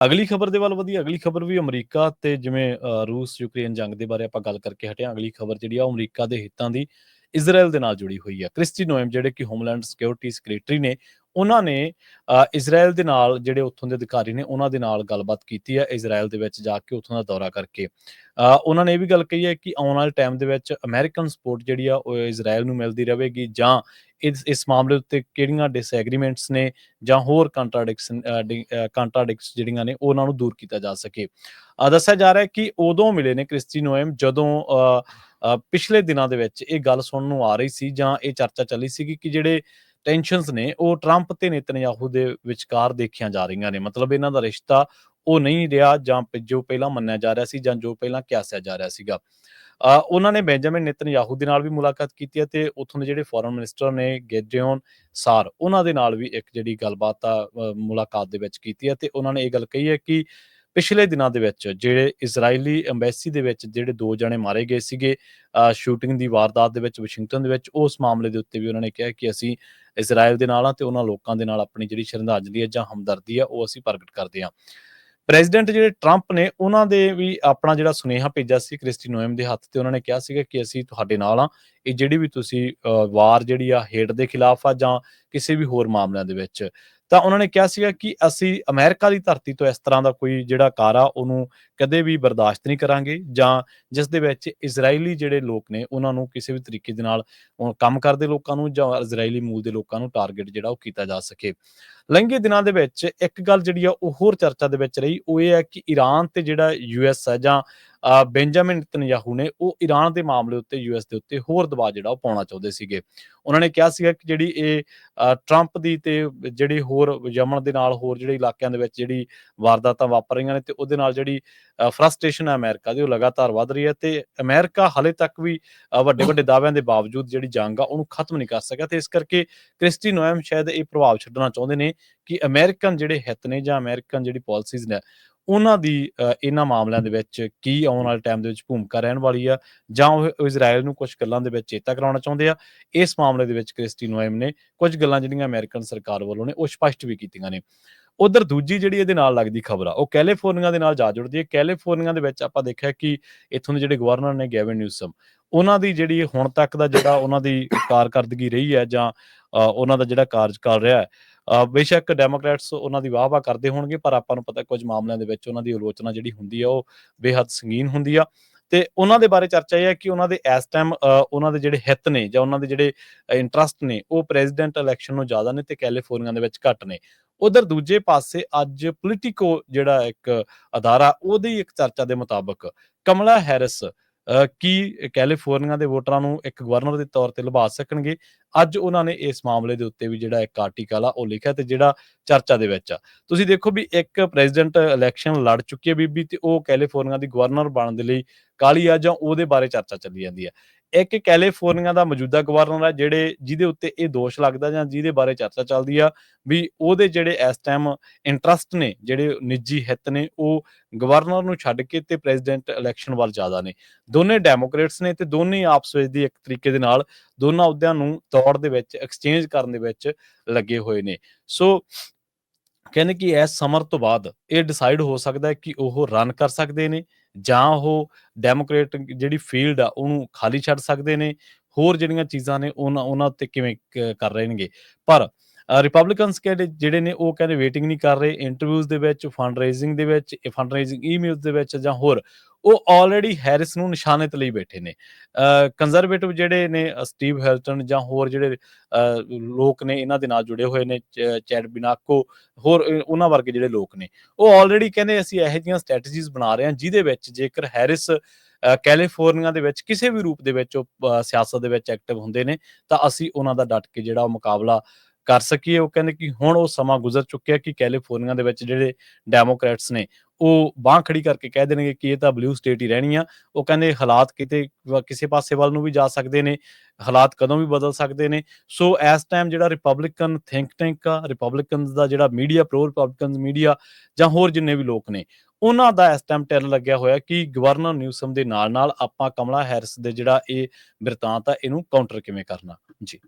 ਅਗਲੀ ਖਬਰ ਦੇ ਵੱਲ ਵਧੀਆ ਅਗਲੀ ਖਬਰ ਵੀ ਅਮਰੀਕਾ ਤੇ ਜਿਵੇਂ ਰੂਸ ਯੂਕਰੇਨ ਜੰਗ ਦੇ ਬਾਰੇ ਆਪਾਂ ਗੱਲ ਕਰਕੇ ਹਟਿਆ ਅਗਲੀ ਖਬਰ ਜਿਹੜੀ ਆ ਉਹ ਅਮਰੀਕਾ ਦੇ ਹਿੱਤਾਂ ਦੀ ਇਜ਼ਰਾਈਲ ਦੇ ਨਾਲ ਜੁੜੀ ਹੋਈ ਹੈ ਕ੍ਰਿਸਟੀ ਨੋਇਮ ਜਿਹੜੇ ਕਿ ਹੋਮਲੈਂਡ ਸਿਕਿਉਰਿਟੀ ਸੈਕਟਰੀ ਨੇ ਉਹਨਾਂ ਨੇ ਅ, ਇਜ਼ਰਾਈਲ ਦੇ ਨਾਲ ਜਿਹੜੇ ਉੱਥੋਂ ਦੇ ਅਧਿਕਾਰੀ ਨੇ ਉਹਨਾਂ ਦੇ ਨਾਲ ਗੱਲਬਾਤ ਕੀਤੀ ਹੈ ਇਜ਼ਰਾਈਲ ਦੇ ਵਿੱਚ ਜਾ ਕੇ ਉੱਥੋਂ ਦਾ ਦੌਰਾ ਕਰਕੇ। ਅ, ਉਹਨਾਂ ਨੇ ਇਹ ਵੀ ਗੱਲ ਕਹੀ ਹੈ ਕਿ ਆਉਣ ਵਾਲੇ ਟਾਈਮ ਦੇ ਵਿੱਚ ਅਮਰੀਕਨ ਸਪੋਰਟ ਜਿਹੜੀ ਆ ਉਹ ਇਜ਼ਰਾਈਲ ਨੂੰ ਮਿਲਦੀ ਰਹੇਗੀ ਜਾਂ ਇਸ ਇਸ ਮਾਮਲੇ ਉੱਤੇ ਕਿਹੜੀਆਂ ਡਿਸਐਗਰੀਮੈਂਟਸ ਨੇ ਜਾਂ ਹੋਰ ਕੰਟਰਾਡਿਕਸ਼ਨ ਕੰਟਰਾਡਿਕਟਸ ਜਿਹੜੀਆਂ ਨੇ, ਉਹਨਾਂ ਨੂੰ ਦੂਰ ਕੀਤਾ ਜਾ ਸਕੇ। ਦੱਸਿਆ ਜਾ ਰਿਹਾ ਹੈ ਕਿ ਉਦੋਂ ਮਿਲੇ ਨੇ ਕ੍ਰਿਸਟੀ ਜਦੋਂ ਪਿਛਲੇ ਦਿਨਾਂ ਦੇ ਵਿੱਚ ਇਹ ਗੱਲ ਸੁਣਨ ਨੂੰ ਆ ਰਹੀ ਸੀ ਜਾਂ ਇਹ ਚਰਚਾ ਚੱਲੀ ਸੀ ਕਿ ਜਿਹੜੇ ਟੈਨਸ਼ਨਸ ਨੇ, ਉਹ ਟਰੰਪ ਤੇ ਨੇਤਨਯਾਹੂ ਦੇ ਵਿਚਕਾਰ ਦੇਖੀਆਂ ਜਾ ਰਹੀਆਂ ਨੇ। ਮਤਲਬ ਇਹਨਾਂ ਦਾ ਰਿਸ਼ਤਾ ਉਹ ਨਹੀਂ ਰਿਹਾ ਜਾਂ ਜੋ ਪਹਿਲਾਂ ਮੰਨਿਆ ਜਾ ਰਿਹਾ ਸੀ ਜਾਂ ਜੋ ਪਹਿਲਾਂ ਕਿਆਸਿਆ ਜਾ ਰਿਹਾ ਸੀਗਾ। ਉਹਨਾਂ ਨੇ ਬੈਂਜਾਮਿਨ ਨੇਤਨਯਾਹੂ ਦੇ ਨਾਲ ਵੀ ਮੁਲਾਕਾਤ ਕੀਤੀ ਹੈ ਤੇ ਉੱਥੋਂ ਦੇ ਜਿਹੜੇ ਫੋਰਨ ਮਿਨਿਸਟਰ ਨੇ ਗੇਜਿਓਨ ਸਾਰ, ਉਹਨਾਂ ਦੇ ਨਾਲ ਵੀ ਇੱਕ ਜਿਹੜੀ ਗੱਲਬਾਤ ਆ ਮੁਲਾਕਾਤ ਦੇ ਵਿੱਚ ਕੀਤੀ ਹੈ ਤੇ ਉਹਨਾਂ ਨੇ ਇਹ ਗੱਲ ਕਹੀ ਹੈ ਕਿ ਪਿਛਲੇ ਦਿਨਾਂ ਦੇ ਵਿੱਚ ਜਿਹੜੇ ਇਜ਼ਰਾਈਲੀ ਐਮਬੈਸੀ ਦੇ ਵਿੱਚ ਜਿਹੜੇ ਦੋ ਜਣੇ ਮਾਰੇ ਗਏ ਸੀਗੇ ਸ਼ੂਟਿੰਗ ਦੀ ਵਾਰਦਾਤ ਦੇ ਵਿੱਚ ਵਾਸ਼ਿੰਗਟਨ ਦੇ ਵਿੱਚ, ਉਸ ਮਾਮਲੇ ਦੇ ਉੱਤੇ ਵੀ ਉਹਨਾਂ ਨੇ ਕਿਹਾ ਕਿ ਅਸੀਂ ਇਜ਼ਰਾਈਲ ਦੇ ਨਾਲ ਆ ਤੇ ਉਹਨਾਂ ਲੋਕਾਂ ਦੇ ਨਾਲ ਆਪਣੀ ਜਿਹੜੀ ਸ਼ਰਧਾਂਜਲੀ ਹੈ ਜਾਂ ਹਮਦਰਦੀ ਹੈ ਉਹ ਅਸੀਂ ਪ੍ਰਗਟ ਕਰਦੇ ਹਾਂ। ਪ੍ਰੈਜ਼ੀਡੈਂਟ ਜਿਹੜੇ ਟਰੰਪ ਨੇ ਉਹਨਾਂ ਦੇ ਵੀ ਆਪਣਾ ਜਿਹੜਾ ਸੁਨੇਹਾ ਭੇਜਿਆ ਸੀ ਕ੍ਰਿਸਟੀ ਨੋਇਮ ਦੇ ਹੱਥ ਤੇ ਉਹਨਾਂ ਨੇ ਕਿਹਾ ਸੀਗਾ ਕਿ ਅਸੀਂ ਤੁਹਾਡੇ ਨਾਲ ਆ ਇਹ ਜਿਹੜੀ ਵੀ ਤੁਸੀਂ ਅ, ਵਾਰ ਜਿਹੜੀ ਆ ਹੇਟ ਦੇ ਖਿਲਾਫ ਆ ਜਾਂ ਕਿਸੇ ਵੀ ਹੋਰ ਮਾਮਲਿਆਂ ਦੇ ਵਿੱਚ। ਤਾਂ ਉਹਨਾਂ ਨੇ ਕਿਹਾ ਸੀਗਾ ਕਿ ਅਸੀਂ ਅਮਰੀਕਾ ਦੀ ਧਰਤੀ ਤੋਂ ਇਸ ਤਰ੍ਹਾਂ ਦਾ ਕੋਈ ਜਿਹੜਾ ਕਾਰ ਆ, ਉਹਨੂੰ ਕਦੇ ਵੀ ਬਰਦਾਸ਼ਤ ਨਹੀਂ ਕਰਾਂਗੇ ਜਾਂ ਜਿਸ ਦੇ ਵਿੱਚ ਇਜ਼ਰਾਈਲੀ ਜਿਹੜੇ ਲੋਕ ਨੇ, ਉਹਨਾਂ ਨੂੰ ਕਿਸੇ ਵੀ ਤਰੀਕੇ ਦੇ ਨਾਲ ਕੰਮ ਕਰਦੇ ਲੋਕਾਂ ਨੂੰ ਜਾਂ ਇਜ਼ਰਾਈਲੀ ਮੂਲ ਦੇ ਲੋਕਾਂ ਨੂੰ ਟਾਰਗੇਟ ਜਿਹੜਾ ਉਹ ਕੀਤਾ ਜਾ ਸਕੇ। ਲੰਘੇ ਦਿਨਾਂ ਦੇ ਵਿੱਚ ਇੱਕ ਗੱਲ ਜਿਹੜੀ ਆ, ਉਹ ਹੋਰ ਚਰਚਾ ਦੇ ਵਿੱਚ ਰਹੀ, ਉਹ ਇਹ ਹੈ ਕਿ ਈਰਾਨ ਤੇ ਜਿਹੜਾ ਯੂਐਸ ਹੈ ਜਾਂ ਬੈਂਜਾਮਿਨ ਨਤਨਯਾਹੂ ਨੇ ਉਹ ਈਰਾਨ ਦੇ ਮਾਮਲੇ ਉੱਤੇ ਯੂਐਸ ਦੇ ਉੱਤੇ ਹੋਰ ਦਬਾਅ ਜਿਹੜਾ ਉਹ ਪਾਉਣਾ ਚਾਹੁੰਦੇ ਸੀਗੇ। ਉਹਨਾਂ ਨੇ ਕਿਹਾ ਸੀਗਾ ਕਿ ਜਿਹੜੀ ਇਹ ਟਰੰਪ ਦੀ ਤੇ ਜਿਹੜੀ ਹੋਰ ਯਮਨ ਦੇ ਨਾਲ ਹੋਰ ਜਿਹੜੇ ਇਲਾਕਿਆਂ ਦੇ ਵਿੱਚ ਜਿਹੜੀ ਵਾਰਦਾਤਾਂ ਵਾਪਰ ਰਹੀਆਂ ਨੇ ਤੇ ਉਹਦੇ ਨਾਲ ਜਿਹੜੀ ਫਰਸਟ੍ਰੇਸ਼ਨ ਹੈ ਅਮਰੀਕਾ ਦੀ, ਉਹ ਲਗਾਤਾਰ ਵੱਧ ਰਹੀ ਹੈ ਤੇ ਅਮਰੀਕਾ ਹਲੇ ਤੱਕ ਵੀ ਵੱਡੇ ਵੱਡੇ ਦਾਅਵਿਆਂ ਦੇ ਬਾਵਜੂਦ ਜਿਹੜੀ ਜੰਗ ਆ ਉਹਨੂੰ ਖਤਮ ਨਹੀਂ ਕਰ ਸਕਿਆ ਤੇ ਇਸ ਕਰਕੇ ਕ੍ਰਿਸਟੀ ਨੋਇਮ ਸ਼ਾਇਦ ਇਹ ਪ੍ਰਭਾਵ ਛੱਡਣਾ ਚਾਹੁੰਦੇ ਨੇ ਕਿ ਅਮਰੀਕਨ ਜਿਹੜੇ ਹਿੱਤ ਨੇ ਜਾਂ ਅਮਰੀਕਨ ਜਿਹੜੀ ਪਾਲਿਸੀਜ਼ ਨੇ ਉਹਨਾਂ ਦੀ ਇਹਨਾਂ ਮਾਮਲਿਆਂ ਦੇ ਵਿੱਚ ਕੀ ਆਉਣ ਵਾਲੇ ਟਾਈਮ ਦੇ ਵਿੱਚ ਭੂਮਿਕਾ ਰਹਿਣ ਵਾਲੀ ਆ ਜਾਂ ਉਹ ਇਜ਼ਰਾਈਲ ਨੂੰ ਕੁਝ ਗੱਲਾਂ ਦੇ ਵਿੱਚ ਚੇਤਾ ਕਰਾਉਣਾ ਚਾਹੁੰਦੇ ਆ? ਇਸ ਮਾਮਲੇ ਦੇ ਵਿੱਚ ਕ੍ਰਿਸਟੀ ਨੋਇਮ ਨੇ ਕੁਝ ਗੱਲਾਂ ਜਿਹੜੀਆਂ ਅਮਰੀਕਨ ਸਰਕਾਰ ਵੱਲੋਂ ਨੇ ਉਹ ਸਪਸ਼ਟ ਵੀ ਕੀਤੀਆਂ ਨੇ। ਉਧਰ ਦੂਜੀ ਜਿਹੜੀ ਇਹਦੇ ਨਾਲ ਲੱਗਦੀ ਖਬਰ ਆ, ਉਹ ਕੈਲੀਫੋਰਨੀਆ ਦੇ ਨਾਲ ਜਾ ਜੁੜਦੀ ਹੈ। ਕੈਲੀਫੋਰਨੀਆ ਦੇ ਵਿੱਚ ਆਪਾਂ ਦੇਖਿਆ ਕਿ ਇੱਥੋਂ ਦੇ ਜਿਹੜੇ ਗਵਰਨਰ ਨੇ ਗੈਵਨ ਨਿਊਸਮ, ਉਹਨਾਂ ਦੀ ਜਿਹੜੀ ਹੁਣ ਤੱਕ ਦਾ ਜਿਹੜਾ ਉਹਨਾਂ ਦੀ ਕਾਰਕਰਦਗੀ ਰਹੀ ਹੈ ਜਾਂ ਉਹਨਾਂ ਦਾ ਜਿਹੜਾ ਕਾਰਜਕਾਲ ਰਿਹਾ ਹੈ ਬੇਸ਼ੱਕ ਡੈਮੋਕ੍ਰੈਟਸ ਉਹਨਾਂ ਦੀ ਵਾਹ-ਵਾਹ ਕਰਦੇ ਹੋਣਗੇ, ਪਰ ਆਪਾਂ ਨੂੰ ਪਤਾ ਕੁਝ ਮਾਮਲਿਆਂ ਦੇ ਵਿੱਚ ਉਹਨਾਂ ਦੀ ਆਲੋਚਨਾ ਜਿਹੜੀ ਹੁੰਦੀ ਆ, ਉਹ ਬੇਹੱਦ ਸੰਗੀਨ ਹੁੰਦੀ ਆ। ਤੇ ਉਹਨਾਂ ਦੇ ਬਾਰੇ ਚਰਚਾ ਇਹ ਹੈ ਕਿ ਉਹਨਾਂ ਦੇ ਇਸ ਟਾਈਮ ਉਹਨਾਂ ਦੇ ਜਿਹੜੇ ਹਿੱਤ ਨੇ ਜਾਂ ਉਹਨਾਂ ਦੇ ਜਿਹੜੇ ਇੰਟਰਸਟ ਨੇ, ਉਹ ਪ੍ਰੈਜ਼ੀਡੈਂਟ ਇਲੈਕਸ਼ਨ ਨੂੰ ਜ਼ਿਆਦਾ ਨੇ ਤੇ ਕੈਲੀਫੋਰਨੀਆ ਦੇ ਵਿੱਚ ਘੱਟ ਨੇ। ਉਧਰ ਦੂਜੇ ਪਾਸੇ ਅੱਜ ਪੋਲੀਟੀਕੋ ਜਿਹੜਾ ਇੱਕ ਅਦਾਰਾ, ਉਹਦੀ ਇੱਕ ਚਰਚਾ ਦੇ ਮੁਤਾਬਕ ਕਮਲਾ ਹੈਰਿਸ ਕੀ ਕੈਲੀਫੋਰਨੀਆ ਦੇ ਵੋਟਰਾਂ ਨੂੰ ਇੱਕ ਗਵਰਨਰ ਦੇ ਤੌਰ ਤੇ ਲਭਾ ਸਕਣਗੇ? ਅੱਜ ਉਹਨਾਂ ਨੇ ਇਸ ਮਾਮਲੇ ਦੇ ਉੱਤੇ ਵੀ ਜਿਹੜਾ ਇੱਕ ਆਰਟੀਕਲ ਆ, ਉਹ ਲਿਖਿਆ ਤੇ ਜਿਹੜਾ ਚਰਚਾ ਦੇ ਵਿੱਚ ਆ। ਤੁਸੀਂ ਦੇਖੋ ਵੀ ਇੱਕ ਪ੍ਰੈਜ਼ੀਡੈਂਟ ਇਲੈਕਸ਼ਨ ਲੜ ਚੁੱਕੀ ਹੈ ਬੀਬੀ ਤੇ ਉਹ ਕੈਲੀਫੋਰਨੀਆ ਦੀ ਗਵਰਨਰ ਬਣਨ ਦੇ ਲਈ ਕਾਲੀ ਆ ਜਾਂ ਉਹਦੇ ਬਾਰੇ ਚਰਚਾ ਚੱਲੀ ਜਾਂਦੀ ਹੈ ਇੱਕ ਕੈਲੀਫੋਰਨੀਆ ਦਾ ਮੌਜੂਦਾ ਗਵਰਨਰ ਹੈ, ਜਿਹੜੇ ਜਿਹਦੇ ਉੱਤੇ ਇਹ ਦੋਸ਼ ਲੱਗਦਾ ਜਾਂ ਜਿਹਦੇ ਬਾਰੇ ਚਰਚਾ ਚੱਲਦੀ ਆ, ਵੀ ਉਹਦੇ ਜਿਹੜੇ ਇਸ ਟਾਈਮ ਇੰਟਰਸਟ ਨੇ, ਜਿਹੜੇ ਨਿੱਜੀ ਹਿੱਤ ਨੇ, ਉਹ ਗਵਰਨਰ ਨੂੰ ਛੱਡ ਕੇ ਤੇ ਪ੍ਰੈਜ਼ੀਡੈਂਟ ਇਲੈਕਸ਼ਨ ਵੱਲ ਜ਼ਿਆਦਾ ਨੇ। ਦੋਨੇ ਡੈਮੋਕ੍ਰੇਟਸ ਨੇ ਤੇ ਦੋਨੇ ਆਪਸ ਵਿੱਚ ਦੀ ਇੱਕ ਤਰੀਕੇ ਦੇ ਨਾਲ ਦੋਨਾਂ ਅਹੁਦਿਆਂ ਨੂੰ ਦੌੜ ਦੇ ਵਿੱਚ ਐਕਸਚੇਂਜ ਕਰਨ ਦੇ ਵਿੱਚ ਲੱਗੇ ਹੋਏ ਨੇ। ਸੋ ਕਹਿੰਦੇ ਕਿ ਇਸ ਸਮਰ ਤੋਂ ਬਾਅਦ ਇਹ ਡਿਸਾਈਡ ਹੋ ਸਕਦਾ ਹੈ ਕਿ ਉਹ ਰਨ ਕਰ ਸਕਦੇ ਨੇ। ਜਾਂ ਉਹ ਡੈਮੋਕ੍ਰੇਟ ਜਿਹੜੀ ਫੀਲਡ ਆ, ਉਹਨੂੰ ਖਾਲੀ ਛੱਡ ਸਕਦੇ ਨੇ, ਹੋਰ ਜਿਹੜੀਆਂ ਚੀਜ਼ਾਂ ਨੇ, ਉਹਨਾਂ ਉਹਨਾਂ ਉੱਤੇ ਕਿਵੇਂ ਕਰ ਰਹੇ ਨੇਗੇ ਪਰ ਰਿਪਬਲਿਕਨਸ ਕਹਿੰਦੇ, ਜਿਹੜੇ ਨੇ ਉਹ ਕਹਿੰਦੇ ਵੇਟਿੰਗ ਨਹੀਂ ਕਰ ਰਹੇ ਇੰਟਰਵਿਊਜ਼ ਦੇ ਵਿੱਚ ਫੰਡ ਰੇਜ਼ਿੰਗ ਦੇ ਵਿੱਚ ਫੰਡ ਰੇਜ਼ਿੰਗ ਈਮੇਲਸ ਦੇ ਵਿੱਚ ਜਾਂ ਹੋਰ ਉਹ ਆਲਰੇਡੀ ਹੈਰਿਸ ਨੂੰ ਨਿਸ਼ਾਨੇ ਤੇ ਲਈ ਬੈਠੇ ਨੇ। ਕੰਜ਼ਰਵੇਟਿਵ ਜਿਹੜੇ ਨੇ ਸਟੀਵ ਹੈਲਟਨ ਜਾਂ ਹੋਰ ਜਿਹੜੇ ਲੋਕ ਨੇ, ਇਹਨਾਂ ਦੇ ਨਾਲ ਜੁੜੇ ਹੋਏ ਨੇ ਚੈਡ ਬਿਨਾਕੋ ਹੋਰ ਉਹਨਾਂ ਵਰਗੇ ਜਿਹੜੇ ਲੋਕ ਨੇ। ਉਹ ਆਲਰੇਡੀ ਕਹਿੰਦੇ ਅਸੀਂ ਇਹੋ ਜਿਹੀਆਂ ਸਟ੍ਰੈਟਜੀਜ਼ ਬਣਾ ਰਹੇ ਹਾਂ, ਜਿਹਦੇ ਵਿੱਚ ਜੇਕਰ ਹੈਰਿਸ ਕੈਲੀਫੋਰਨੀਆ ਦੇ ਵਿੱਚ ਕਿਸੇ ਵੀ ਰੂਪ ਦੇ ਵਿੱਚ ਉਹ ਸਿਆਸਤ ਦੇ ਵਿੱਚ ਐਕਟਿਵ ਹੁੰਦੇ ਨੇ, ਤਾਂ ਅਸੀਂ ਉਹਨਾਂ ਦਾ ਡਟ ਕੇ ਜਿਹੜਾ ਉਹ ਮੁਕਾਬਲਾ ਕਰ ਸਕੀਏ। ਉਹ ਕਹਿੰਦੇ ਕਿ ਹੁਣ ਉਹ ਸਮਾਂ ਗੁਜ਼ਰ ਚੁੱਕਿਆ ਕਿ ਕੈਲੀਫੋਰਨੀਆ ਦੇ ਵਿੱਚ ਜਿਹੜੇ ਡੈਮੋਕ੍ਰੈਟਸ ਨੇ, ਉਹ ਬਾਹ ਖੜੀ ਕਰਕੇ ਕਹਿ ਦੇਣਗੇ ਕਿ ਇਹ ਤਾਂ ਬਲੂ ਸਟੇਟ ਹੀ ਰਹਿਣੀ ਆ। ਉਹ ਕਹਿੰਦੇ ਹਾਲਾਤ ਕਿਤੇ ਕਿਸੇ ਪਾਸੇ ਵੱਲ ਨੂੰ ਵੀ ਜਾ ਸਕਦੇ ਨੇ, ਹਾਲਾਤ ਕਦੋਂ ਵੀ ਬਦਲ ਸਕਦੇ ਨੇ। ਸੋ ਇਸ ਟਾਈਮ ਜਿਹੜਾ ਰਿਪਬਲਿਕਨ ਥਿੰਕ ਟੈਂਕ ਆ ਰਿਪਬਲਿਕਨਸ ਦਾ ਜਿਹੜਾ ਮੀਡੀਆ ਪ੍ਰੋ ਰਿਪਬਲਿਕਨਸ ਮੀਡੀਆ ਜਾਂ ਹੋਰ ਜਿੰਨੇ ਵੀ ਲੋਕ ਨੇ, ਉਹਨਾਂ ਦਾ ਇਸ ਟਾਈਮ ਟੈਲ ਲੱਗਿਆ ਹੋਇਆ ਕਿ ਗਵਰਨਰ ਨਿਊਸਮ ਦੇ ਨਾਲ ਨਾਲ ਆਪਾਂ ਕਮਲਾ ਹੈਰਿਸ ਦੇ ਜਿਹੜਾ ਇਹ ਬਿਰਤਾਂਤ ਆ, ਇਹਨੂੰ ਕਾਊਂਟਰ ਕਿਵੇਂ ਕਰਨਾ? ਜੀ।